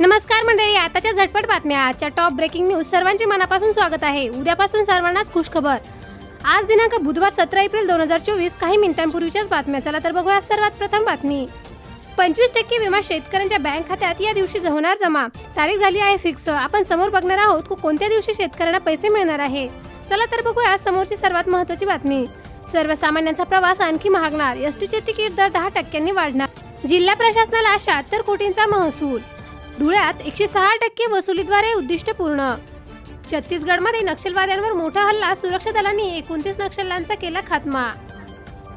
नमस्कार मंडळी आताच्या झटपट बातम्या. आजच्या टॉप ब्रेकिंग न्यूज सर्वांचे मनापासून स्वागत आहे. उद्यापासून सर्वांनाच खुशखबर. आज दिनांक बुधवार सतरा एप्रिल दोन हजार चोवीस काही मिनिटांपूर्वीच्याच बातम्या. चला तर बघूया सर्वात प्रथम बातमी. पंचवीस टक्के विमा शेतकऱ्यांच्या बँक खात्यात या दिवशी होणार जमा. तारीख झाली आहे फिक्स. आपण समोर बघणार आहोत कोणत्या दिवशी शेतकऱ्यांना पैसे मिळणार आहे. चला तर बघूया समोरची सर्वात महत्वाची बातमी. सर्वसामान्यांचा प्रवास आणखी महागणार. एसटीचे तिकीट दर दहा टक्क्यांनी वाढणार. जिल्हा प्रशासनाला शहात्तर कोटींचा महसूल. धुळ्यात एकशे सहा टक्के वसुलीद्वारे उद्दिष्ट पूर्ण. छत्तीसगडमध्ये नक्षलवाद्यांवर मोठा हल्ला सुरक्षा दलांनी एकोणतीस नक्षल्यांचा केला खात्मा.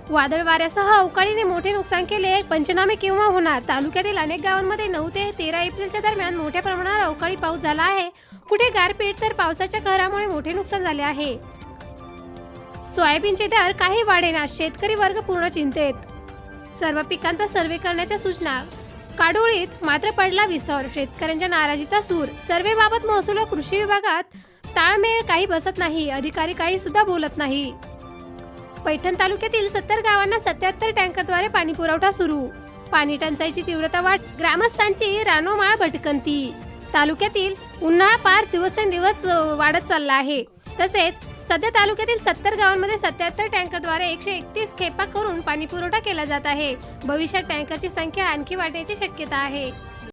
वादळ वाऱ्यासह अवकाळीने मोठे नुकसान केले पंचनामे केव्हा होणार? तालुक्यातील अनेक गावांमध्ये नऊ ते तेरा एप्रिलच्या दरम्यान मोठ्या प्रमाणावर अवकाळी पाऊस झाला आहे. कुठे गारपीट तर पावसाच्या कहरामुळे मोठे नुकसान झाले आहे. सोयाबीनचे दर काही वाढेना शेतकरी वर्ग पूर्ण चिंतेत. सर्व पिकांचा सर्वे करण्याच्या सूचना काडोळीत मात्र पडला विसर. शेतकऱ्यांच्या नाराजीचा सूर. सर्वेबाबत महसूल व कृषी विभागात ताळमेळ काही बसत नाही. अधिकारी काही सुद्धा बोलत नाही. पैठण तालुक्यातील सत्तर गावांना सत्याहत्तर टँकरद्वारे पाणी पुरवठा सुरू. पाणी टंचाईची तीव्रता वाढ. ग्रामस्थांची रानोमाळ भटकंती. तालुक्यातील उन्हाळा पार दिवसेंदिवस वाढत चालला आहे. तसेच सध्या तालुक्यातील सत्तर गावांमध्ये सत्याहत्तर टँकरद्वारे एकशे एकतीस खेपा करून पाणीपुरवठा केला जात आहे. भविष्यात टँकरची संख्या आणखी वाढण्याची शक्यता आहे.